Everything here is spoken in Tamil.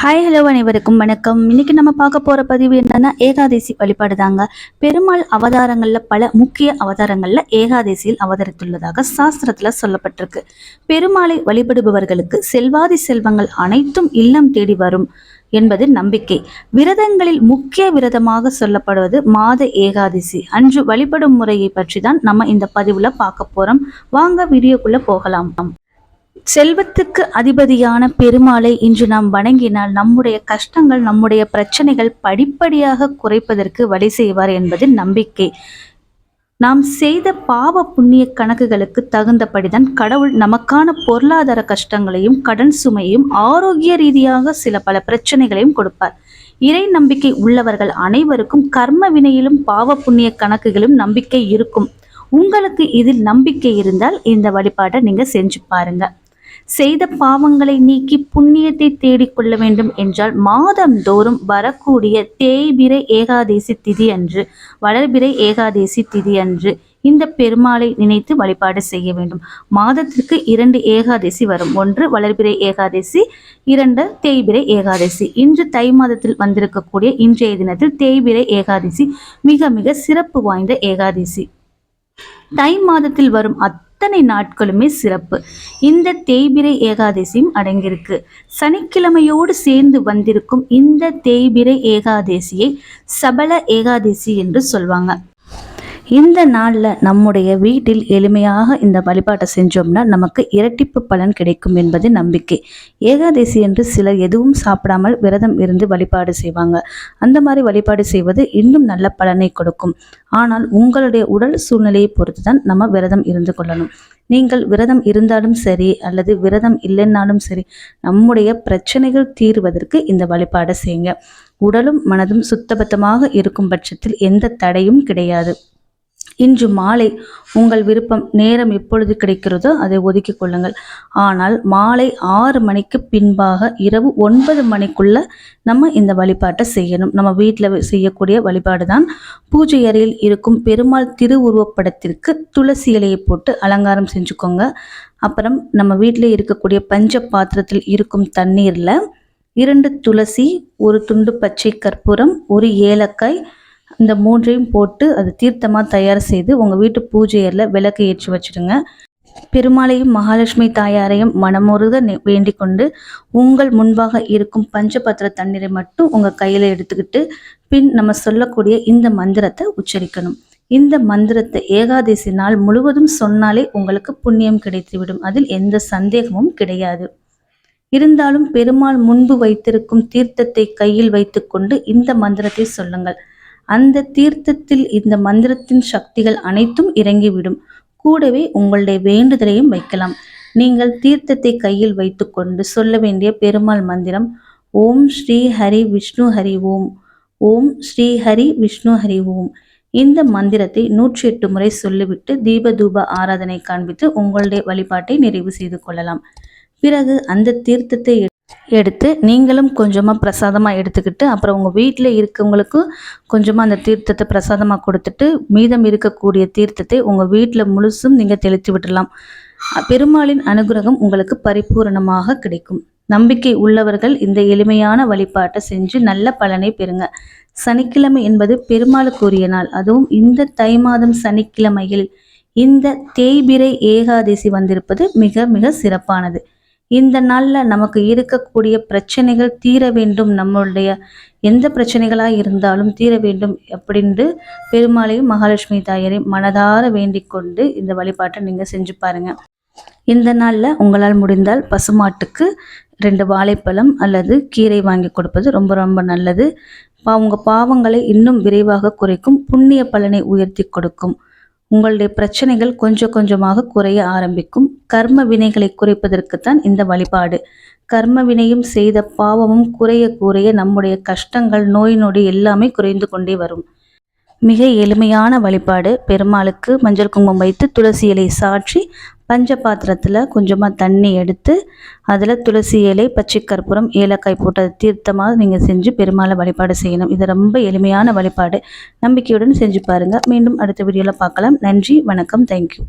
ஹாய் ஹலோ அனைவருக்கும் வணக்கம். இன்னைக்கு நம்ம பார்க்க போற பதிவு என்னன்னா ஏகாதசி வழிபாடு தாங்க பெருமாள் அவதாரங்கள்ல பல முக்கிய அவதாரங்கள்ல ஏகாதசியில் அவதரித்துள்ளதாக சாஸ்திரத்துல சொல்லப்பட்டிருக்கு. பெருமாளை வழிபடுபவர்களுக்கு செல்வாதி செல்வங்கள் அனைத்தும் இல்லம் தேடி வரும் என்பது நம்பிக்கை. விரதங்களில் முக்கிய விரதமாக சொல்லப்படுவது மாத ஏகாதசி. அன்று வழிபடும் முறையை பற்றி தான் நம்ம இந்த பதிவுல பார்க்க போறோம். வாங்க வீடியோக்குள்ளே போகலாம். செல்வத்துக்கு அதிபதியான பெருமாளை இன்று நாம் வணங்கினால் நம்முடைய கஷ்டங்கள் நம்முடைய பிரச்சனைகள் படிப்படியாக குறைப்பதற்கு வழி செய்வார் என்பது நம்பிக்கை. நாம் செய்த பாவ புண்ணிய கணக்குகளுக்கு தகுந்தபடிதான் கடவுள் நமக்கான பொருளாதார கஷ்டங்களையும் கடன் சுமையும் ஆரோக்கிய ரீதியாக சில பல பிரச்சனைகளையும் கொடுப்பார். இறை நம்பிக்கை உள்ளவர்கள் அனைவருக்கும் கர்ம வினையிலும் பாவ புண்ணிய கணக்குகளும் நம்பிக்கை இருக்கும். உங்களுக்கு இதில் நம்பிக்கை இருந்தால் இந்த வழிபாட்டை நீங்க செஞ்சு பாருங்க. செய்த பாவங்களை நீக்கி புண்ணியத்தை தேடிக்கொள்ள வேண்டும் என்றால் மாதந்தோறும் வரக்கூடிய தேய்பிரை ஏகாதேசி திதி அன்று வளர்பிரை ஏகாதேசி திதி அன்று இந்த பெருமாளை நினைத்து வழிபாடு செய்ய வேண்டும். மாதத்திற்கு இரண்டு ஏகாதசி வரும். ஒன்று வளர்பிறை ஏகாதசி இரண்டு தேய்பிரை ஏகாதசி. இன்று தை மாதத்தில் வந்திருக்கக்கூடிய இன்றைய தினத்தில் தேய்பிரை ஏகாதசி மிக மிக சிறப்பு வாய்ந்த ஏகாதசி. தை மாதத்தில் வரும் அத் அத்தனை நாட்களுமே சிறப்பு. இந்த தேய்பிரை ஏகாதசியும் அடங்கியிருக்கு. சனிக்கிழமையோடு சேர்ந்து வந்திருக்கும் இந்த தேய்பிரை ஏகாதசியை சபல ஏகாதசி என்று சொல்வாங்க. இந்த நாளில் நம்முடைய வீட்டில் எளிமையாக இந்த வழிபாட்டை செஞ்சோம்னா நமக்கு இரட்டிப்பு பலன் கிடைக்கும் என்பது நம்பிக்கை. ஏகாதசி என்று சிலர் எதுவும் சாப்பிடாமல் விரதம் இருந்து வழிபாடு செய்வாங்க. அந்த மாதிரி வழிபாடு செய்வது இன்னும் நல்ல பலனை கொடுக்கும். ஆனால் உங்களுடைய உடல் சூழ்நிலையை பொறுத்து தான் நம்ம விரதம் இருந்து கொள்ளணும். நீங்கள் விரதம் இருந்தாலும் சரி அல்லது விரதம் இல்லைன்னாலும் சரி நம்முடைய பிரச்சனைகள் தீர்வதற்கு இந்த வழிபாடை செய்யுங்க. உடலும் மனதும் சுத்தபத்தமாக இருக்கும் பட்சத்தில் எந்த தடையும் கிடையாது. இன்று மாலை உங்கள் விருப்பம் நேரம் எப்பொழுது கிடைக்கிறதோ அதை ஒதுக்கி கொள்ளுங்கள். ஆனால் மாலை ஆறு மணிக்கு பின்பாக இரவு ஒன்பது மணிக்குள்ள நம்ம இந்த வழிபாட்டை செய்யணும். நம்ம வீட்டில் செய்யக்கூடிய வழிபாடு தான் பூஜை அறையில் இருக்கும் பெருமாள் திருவுருவப்படத்திற்கு துளசி இலையை போட்டு அலங்காரம் செஞ்சுக்கோங்க. அப்புறம் நம்ம வீட்டில் இருக்கக்கூடிய பஞ்ச பாத்திரத்தில் இருக்கும் தண்ணீரில் இரண்டு துளசி ஒரு துண்டு பச்சை கற்பூரம் ஒரு ஏலக்காய் இந்த மூன்றையும் போட்டு அது தீர்த்தமாக தயார் செய்து உங்கள் வீட்டு பூஜை அறையில் விளக்கு ஏற்றி வச்சுடுங்க. பெருமாளையும் மகாலட்சுமி தாயாரையும் மனமுருக வேண்டிக் கொண்டு உங்கள் முன்பாக இருக்கும் பஞ்சபத்திர தண்ணீரை மட்டும் உங்கள் கையில் எடுத்துக்கிட்டு பின் நம்ம சொல்லக்கூடிய இந்த மந்திரத்தை உச்சரிக்கணும். இந்த மந்திரத்தை ஏகாதசி நாள் முழுவதும் சொன்னாலே உங்களுக்கு புண்ணியம் கிடைத்துவிடும். அதில் எந்த சந்தேகமும் கிடையாது. இருந்தாலும் பெருமாள் முன்பு வைத்திருக்கும் தீர்த்தத்தை கையில் வைத்துக்கொண்டு இந்த மந்திரத்தை சொல்லுங்கள். அந்த தீர்த்தத்தில் இந்த மந்திரத்தின் சக்திகள் அனைத்தும் இறங்கிவிடும். கூடவே உங்களுடைய வேண்டுதலையும் வைக்கலாம். நீங்கள் தீர்த்தத்தை கையில் வைத்துக்கொண்டு சொல்ல வேண்டிய பெருமாள் மந்திரம் ஓம் ஸ்ரீ ஹரி விஷ்ணு ஹரி ஓம் ஓம் ஸ்ரீ ஹரி விஷ்ணு ஹரி ஓம். இந்த மந்திரத்தை நூற்றி எட்டு முறை சொல்லிவிட்டு தீப தூப ஆராதனை காண்பித்து உங்களுடைய வழிபாட்டை நிறைவு செய்து கொள்ளலாம். பிறகு அந்த தீர்த்தத்தை எடுத்து நீங்களும் கொஞ்சமாக பிரசாதமாக எடுத்துக்கிட்டு அப்புறம் உங்கள் வீட்டில் இருக்கவங்களுக்கும் கொஞ்சமாக அந்த தீர்த்தத்தை பிரசாதமாக கொடுத்துட்டு மீதம் இருக்கக்கூடிய தீர்த்தத்தை உங்கள் வீட்டில் முழுசும் நீங்கள் தெளித்து விடலாம். பெருமாளின் அனுகிரகம் உங்களுக்கு பரிபூரணமாக கிடைக்கும். நம்பிக்கை உள்ளவர்கள் இந்த எளிமையான வழிபாட்டை செஞ்சு நல்ல பலனை பெறுங்க. சனிக்கிழமை என்பது பெருமாளுக்குரிய நாள். அதுவும் இந்த தை மாதம் சனிக்கிழமையில் இந்த தேய்பிரை ஏகாதசி வந்திருப்பது மிக மிக சிறப்பானது. இந்த நாளில் நமக்கு இருக்கக்கூடிய பிரச்சனைகள் தீர வேண்டும் நம்மளுடைய எந்த பிரச்சனைகளாக இருந்தாலும் தீர வேண்டும் அப்படின்ட்டு பெருமாளையும் மகாலட்சுமி தாயரையும் மனதார வேண்டிக் கொண்டு இந்த வழிபாட்டை நீங்கள் செஞ்சு பாருங்கள் இந்த நாளில் உங்களால் முடிந்தால் பசுமாட்டுக்கு ரெண்டு வாழைப்பழம் அல்லது கீரை வாங்கி கொடுப்பது ரொம்ப ரொம்ப நல்லது. உங்கள் பாவங்களை இன்னும் விரைவாக குறைக்கும் புண்ணிய பலனை உயர்த்தி கொடுக்கும். உங்களுடைய பிரச்சனைகள் கொஞ்சம் கொஞ்சமாக குறைய ஆரம்பிக்கும். கர்ம வினைகளை குறைப்பதற்குத்தான் இந்த வழிபாடு. கர்ம வினையும் செய்த பாவமும் குறைய குறைய நம்முடைய கஷ்டங்கள் நோய் நொடி எல்லாமே குறைந்து கொண்டே வரும். மிக எளிமையான வழிபாடு. பெருமாளுக்கு மஞ்சள் குங்குமம் வைத்து துளசி இலை சாற்றி பஞ்ச பாத்திரத்தில் கொஞ்சமாக தண்ணி எடுத்து அதில் துளசி இலை பச்சை கற்பூரம் ஏலக்காய் போட்டு அதை தீர்த்தமாக நீங்கள் செஞ்சு பெருமாளை வழிபாடு செய்யணும். இது ரொம்ப எளிமையான வழிபாடு. நம்பிக்கையுடன் செஞ்சு பாருங்கள் மீண்டும் அடுத்த வீடியோவில் பார்க்கலாம். நன்றி வணக்கம். தேங்க்யூ